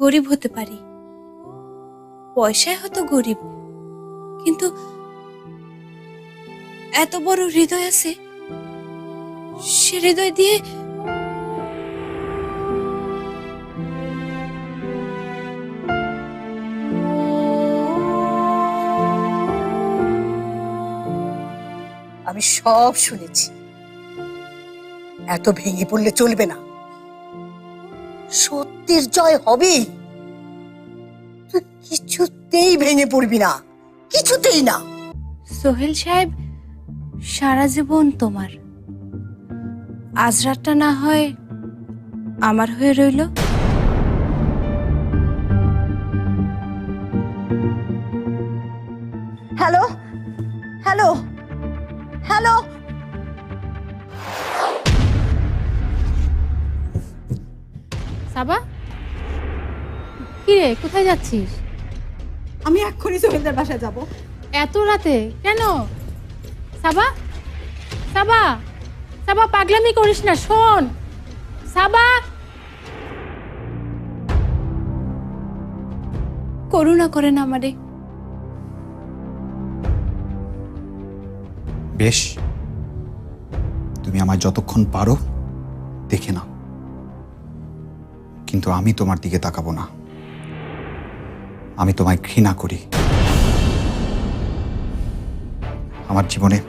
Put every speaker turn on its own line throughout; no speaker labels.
গরিব হতে পারি। পয়সায় হয়তো গরিব, কিন্তু এত বড় হৃদয় আছে, সে হৃদয় দিয়ে
আমি সব শুনেছি। এত ভেঙে পড়লে চলবে না। সত্যের জয় হবেই। তুই কিছুতেই ভেঙে পড়বি না কিছুতেই না।
সোহেল সাহেব সারা জীবন তোমার। আজ রাতটা না হয় আমার হয়ে রইল।
হ্যালো হ্যালো হ্যালো
সাবা কিরে কোথায় যাচ্ছিস?
আমি এক্ষুনি সোহেলদের বাসায় যাব।
এত রাতে? কেন? সাবা? সাবা? সাবা পাগলামি করিস না শোন। সাবা?
করুণা করেন আমারে।
বেশ তুমি আমায় যতক্ষণ পারো দেখে নাও। কিন্তু আমি তোমার দিকে তাকাবো না। আমি তোমায় ঘৃণা করি। আমার জীবনে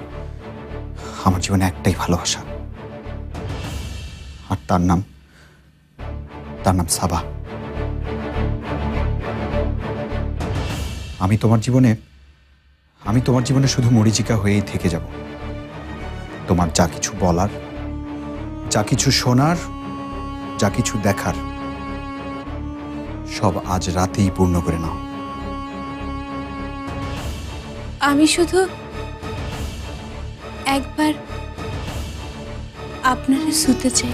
আমার জীবনে একটাই ভালোবাসা। আর তার নাম তার নাম সাবা। আমি তোমার জীবনে, আমি তোমার জীবনে শুধু মরিচিকা হয়েই থেকে যাব। তোমার যা কিছু বলার, যা কিছু শোনার, যা কিছু দেখার সব আজ রাতেই পূর্ণ করে নাও।
আমি শুধু একবার আপনারে শুতে চাই।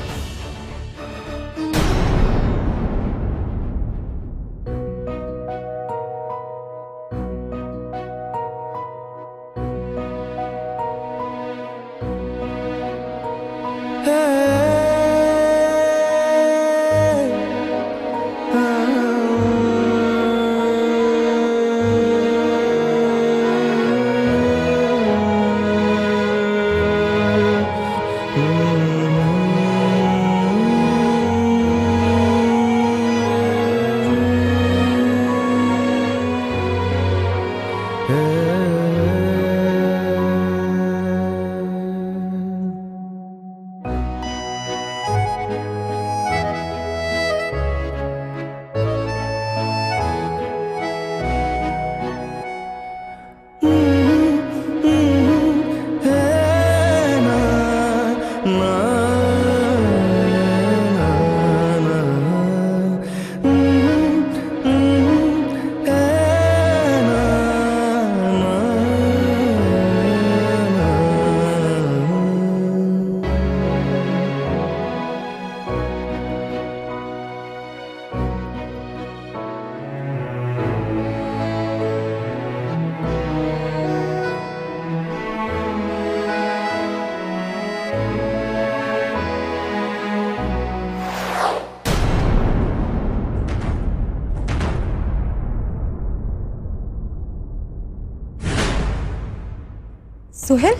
সোহেল?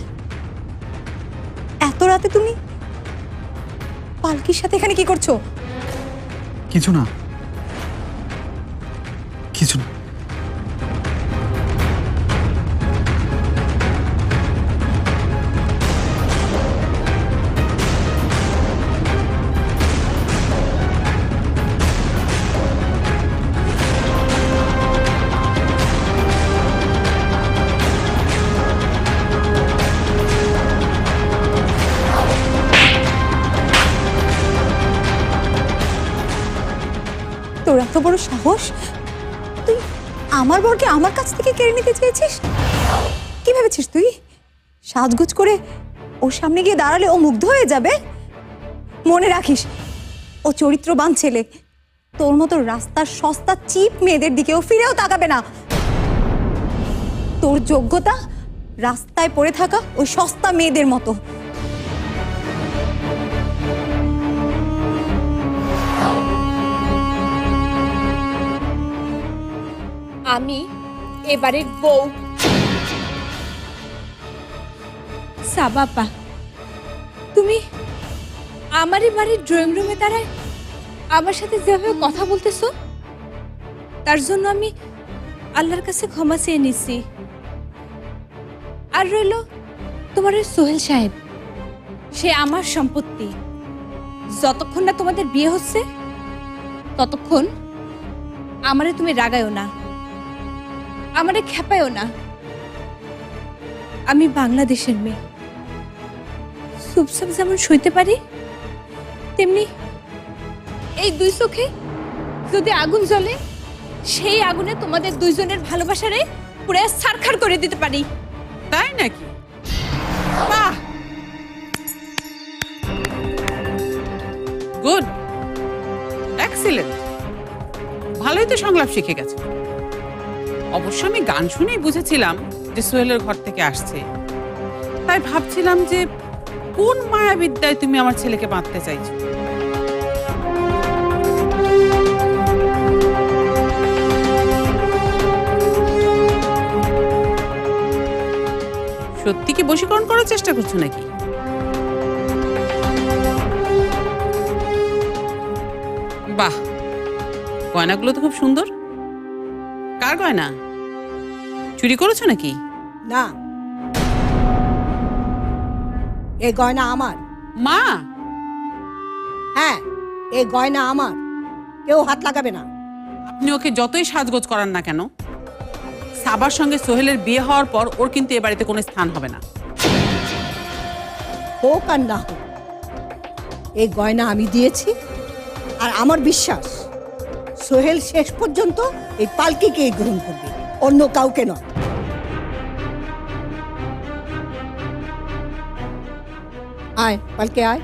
এত রাতে তুমি? পালকির সাথে এখানে কি করছ?
কিছু না।
আমার আমার কাছ থেকে কেড়ে নিতে চেয়েছিস? কি ভেবেছিস তুই? সাজগুজ করে ওর সামনে গিয়ে দাঁড়ালে ও মুগ্ধ হয়ে যাবে? মনে রাখিস, ও চরিত্রবান ছেলে। তোর মতো রাস্তার সস্তা, চিপ মেয়েদের দিকেও ফিরেও তাকাবে না। তোর যোগ্যতা রাস্তায় পড়ে থাকা ওই সস্তা মেয়েদের মতো।
আমি এবারের বউ। সাবাপা তুমি আমার বাড়ির ড্রয়িং রুমে দাঁড়ায় আমার সাথে যেভাবে কথা বলতেছো, তার জন্য আমি আল্লাহর কাছে ক্ষমা চেয়ে নিছি। আর রইল তোমার ওই সোহেল সাহেব, সে আমার সম্পত্তি। যতক্ষণ না তোমাদের বিয়ে হচ্ছে, ততক্ষণ আমারে তুমি রাগায়ও না। আমারে খেপায়ও না। আমি বাংলাদেশের মেয়ে। চুপচাপ যেমন সইতে পারি, তেমনি এই দুই চোখে যদি আগুন জ্বলে, সেই আগুনে তোমাদের দুইজনের ভালোবাসারে পুরো সারখার করে দিতে পারি।
তাই নাকি? গুড। এক্সিলেন্ট ভালোই তো সংলাপ শিখে গেছে। অবশ্য আমি গান শুনেই বুঝেছিলাম যে সোহেলের ঘর থেকে আসছে। তাই ভাবছিলাম যে কোন মায়াবিদ্যায় তুমি আমার ছেলেকে বাঁধতে চাইছো? সত্যি কি বশীকরণ করার চেষ্টা করছ নাকি? বাহ! গয়নাগুলো তো খুব সুন্দর। গয়না চুরি করেছ নাকি?
না। এ গয়না আমার।
মা!
হ্যাঁ এ গয়না আমার। কেউ হাত লাগাবে না।
আপনি ওকে যতই সাজগোজ করান না কেন সাবার সঙ্গে সোহেলের বিয়ে হওয়ার পর ওর কিন্তু এ বাড়িতে কোনো স্থান হবে না।
হোক আর না হোক এই গয়না আমি দিয়েছি আর আমার বিশ্বাস সোহেল শেষ পর্যন্ত এই পালকিকে গ্রহণ করবে অন্য কাউকে নয়। আয় পালকে আয়।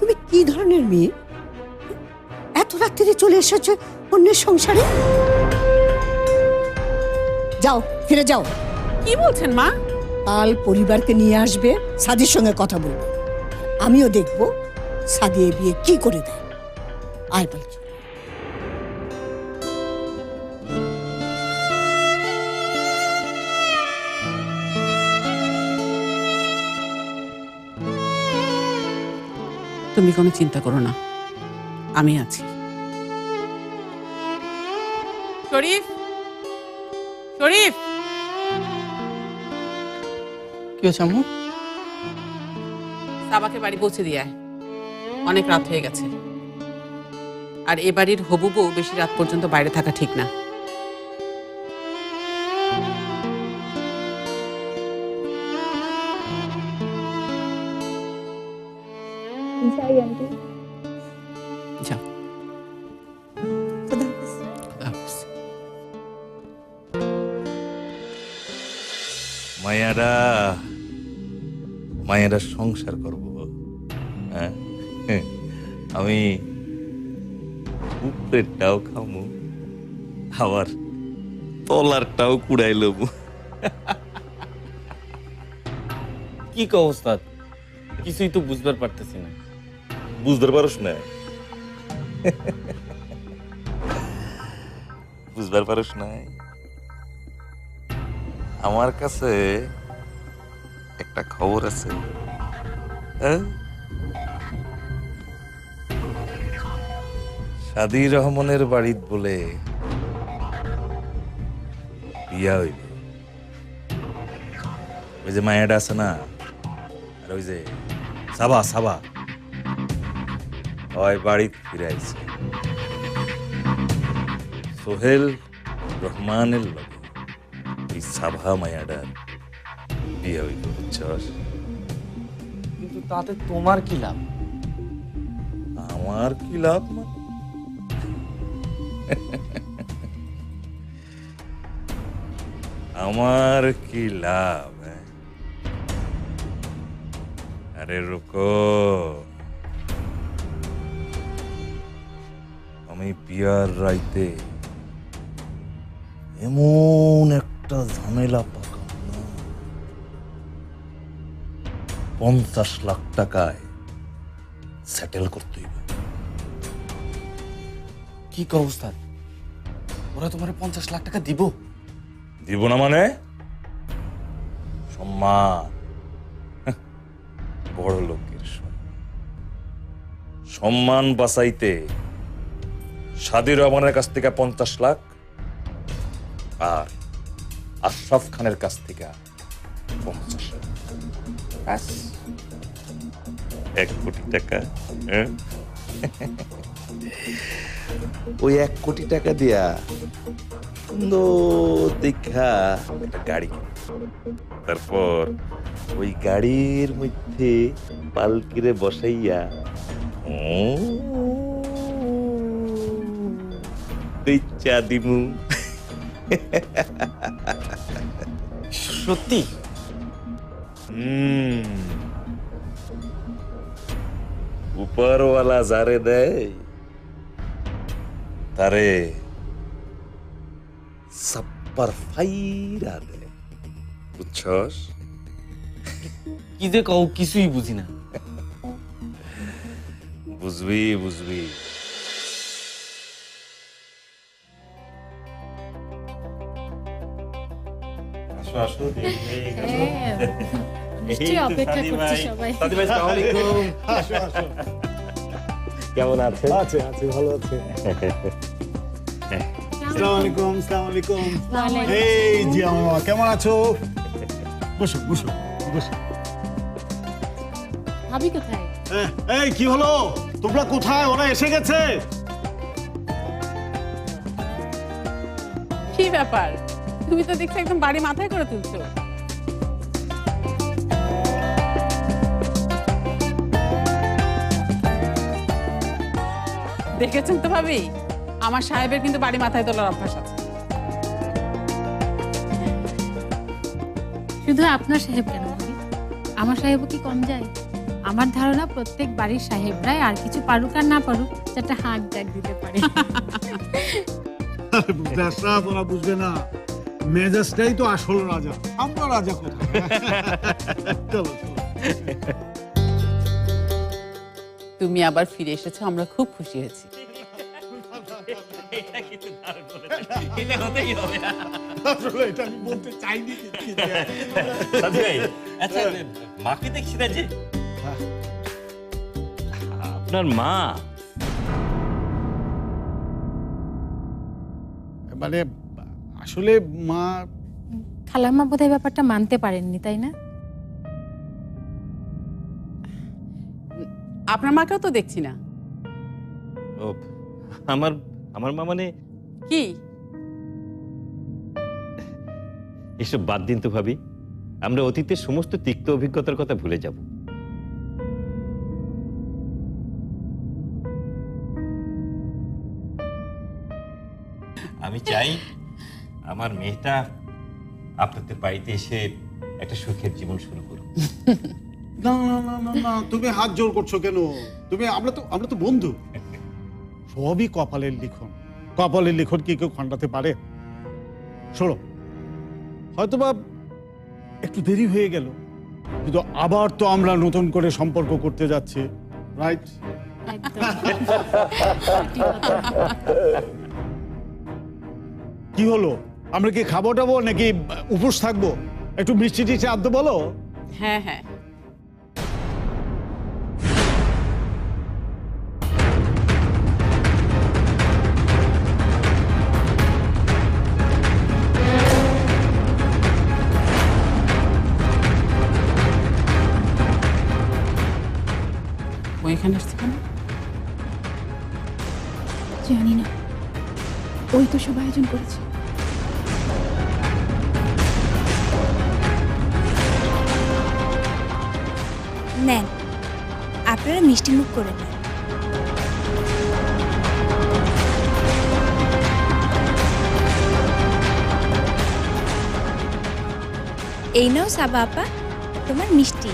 তুমি কি ধরনের মেয়ে? এত রাত্রিরে চলে এসেছ অন্যের সংসারে? যাও ফিরে যাও।
কি বলছেন মা?
পাল পরিবারকে নিয়ে আসবে সাদির সঙ্গে কথা বলবে। আমিও দেখব সাদিয়ে বিয়ে কি করে দেয়। আয় বলছি
তুমি কোনো চিন্তা করো না। আমি আছি। শরীফ শরীফ।
কি হয়েছে আম্মু?
সাবাকে বাড়ি পৌঁছে দিয়ে আয়। অনেক রাত হয়ে গেছে আর এ বাড়ির হবু বউ বেশি রাত পর্যন্ত বাইরে থাকা ঠিক না।
মায়ারা মায়েরা সংসার করব। হ্যাঁ? হ্যাঁ। আমি উপরেরটাও খামু আবার তলারটাও কুড়াই লবো।
কি অবস্থা কিছুই তো বুঝবার পারতেছি না।
বুঝতে পারস না? বুঝবার পারস না আমার কাছে একটা খবর আছে। হ্যাঁ? সাদি রহমানের বাড়িত বলে বিয়া হইব। ওই যে মায়াটা আছে না, আর ওই যে সাবা সাবা। হয় বাড়িত ফিরে আইছে। সোহেল রহমানের লগে এই সাভা মায়াডার বিয়ে বুঝছস
কিন্তু তাতে তোমার কি লাভ
আমার কি লাভ? আমার কি লাভ হ্যাঁ? আরে রুকো আমি বিয়ার রাইতে এমন একটা ঝামেলা পঞ্চাশ লাখ টাকায় সেটেল করতে হইব।
কি কও উস্তাদ? ওরা তোমার পঞ্চাশ লাখ টাকা দিব।
দিব না মানে? সম্মান। বড় লোকের সম্মান। বাঁচাইতে সাদির রহমানের কাছ থেকে পঞ্চাশ লাখ আর আশরাফ খানের কাছ থেকে পঞ্চাশ লাখ। এক কোটি টাকা হ্যাঁ? ওই এক কোটি টাকা দিয়া সুন্দর দেখা একটা গাড়ি। তারপর ওই গাড়ির মধ্যে পালকিরে বসাইয়া চা দিমু।
সত্যি?
হুম। উপরওয়ালা যারে দেয় তারে সাপ্পার ফাইরা দেয় বুঝছস
কি যে কও কিছুই বুঝি না
বুঝবি বুঝবি আসো আসো দেরি হয়ে গেল।
হ্যাঁ, নিশ্চয়ই
এই
অপেক্ষা করছি সবাই।
সাদি ভাই, আসসালামু আলাইকুম। কেমন আছেন
আছে আছে ভালো আছে। আসসালামু আলাইকুম আসসালামু আলাইকুম। এই জি আমার কেমন আছো? বসো বসো বসো।
ভাবি কোথায়?
এই কি হলো? তোমরা কোথায়? ওরা এসে গেছে।
কি ব্যাপার? তুমি তো দেখছি একদম বাড়ি মাথায় করে তুলছো। দেখেছেন তো ভাবি? আমার সাহেবের কিন্তু বাড়ি মাথায় তোলার অভ্যাস আছে।
শুধু আপনার সাহেব কেন ভাবি? আমার সাহেবও কি কম যায়? আমার ধারণা প্রত্যেক বাড়ির সাহেবরাই আর কিছু পারুক আর না পারুক যাতে হাঁক ডাক দিতে পারে।
আশরাফ ওরা বুঝবে না মেজাজটাই তো আসল রাজা। আমরা রাজা কোথায়? চলো চলো
তুমি আবার ফিরে এসেছ আমরা খুব খুশি হয়েছি।
আচ্ছা মাকে দেখছি না যে? আপনার মা?
মানে আসলে মা
খালাম্মা বোধহয় ব্যাপারটা মানতে পারেননি তাই না?
আপনার মাকেও তো দেখছি না।
ও আমার আমার মা মানে?
কি?
এসব বাদ দিন তো ভাবি। আমরা অতীতের সমস্ত তিক্ত অভিজ্ঞতার কথা ভুলে যাব। আমি চাই আমার মেয়েটা আপনাদের বাড়িতে এসে একটা সুখের জীবন শুরু করুক।
না না না না না তুমি হাত জোর করছ কেন? তুমি আমরা তো আমরা তো বন্ধু। সবই কপালের লিখন। কপালের লিখন কি কেউ খণ্ডাতে পারে? শোনো হয়তোবা একটু দেরি হয়ে গেল কিন্তু আবার তো আমরা নতুন করে সম্পর্ক করতে যাচ্ছি রাইট? কি হলো? আমরা কি খাব টাবো নাকি উপোস থাকব? একটু মিষ্টি টিষ্টি আনতে বলো।
হ্যাঁ হ্যাঁ। ওইখানে আসছে কেন?
জানি না। ওই তো সব আয়োজন করেছে। নেন, আপনারা মিষ্টি মুখ করে নেন। এই নাও সাবা আপা, তোমার মিষ্টি।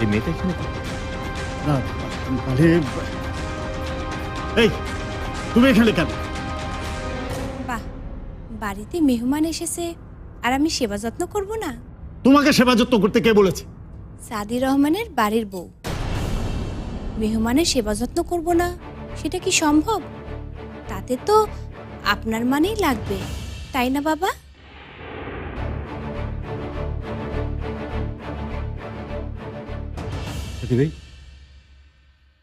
এই মেয়েটা এখানে
না মানে এই তুমি এখানে কেন?
বাহ বাড়িতে মেহমান এসেছে আর আমি সেবা যত্ন করব না?
তোমাকে সেবা যত্ন করতে কে বলেছে?
সাদি রহমানের বাড়ির বউ। মেহমানের সেবা যত্ন করব না সেটা কি সম্ভব? তাতে তো আপনার মানেই লাগবে তাই না বাবা?
সাথী ভাই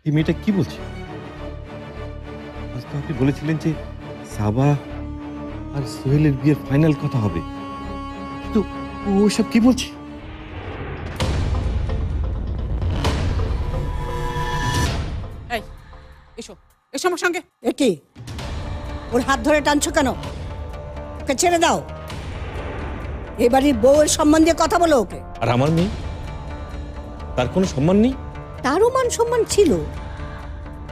এই মেয়েটা কি বলছে? আপনি বলেছিলেন যে সাবা আর সোহেলের বিয়ের ফাইনাল কথা হবে। কিন্তু ও সব কি বলছে?
এই এসো এসো আমার সঙ্গে।
এ কি? ওর হাত ধরে টানছো কেন? ওকে ছেড়ে দাও। এবারের বউয়ের সম্মান দিয়ে কথা বলো ওকে।
আর আমার মেয়ে? তার কোনো সম্মান নেই?
তারও মান সম্মান ছিল।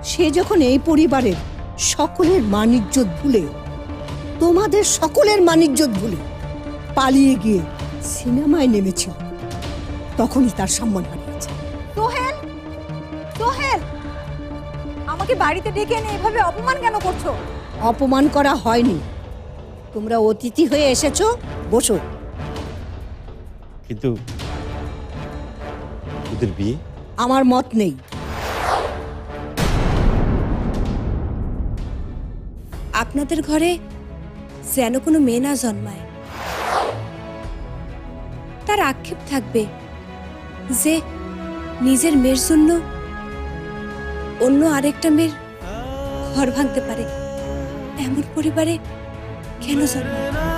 সে যখন এই পরিবারের সকলের মানিজ্যত ভুলে তোমাদের সকলের মানিজ্যত ভুলে পালিয়ে গিয়ে সিনেমায় নেমেছিল তখনই তার সম্মান হারিয়েছে।
সোহেল! সোহেল! আমাকে বাড়িতে ডেকে এনে এভাবে অপমান কেন করছ?
অপমান করা হয়নি। তোমরা অতিথি হয়ে এসেছ বসো।
কিন্তু ওদের বিয়ে?
আমার মত নেই।
আপনাদের ঘরে যেন কোনো মেয়ে না জন্মায়, তার আক্ষেপ থাকবে যে নিজের মেয়ের জন্য অন্য আরেকটা মেয়ের ঘর ভাঙতে পারে। এমন পরিবারে কেন জন্মায়?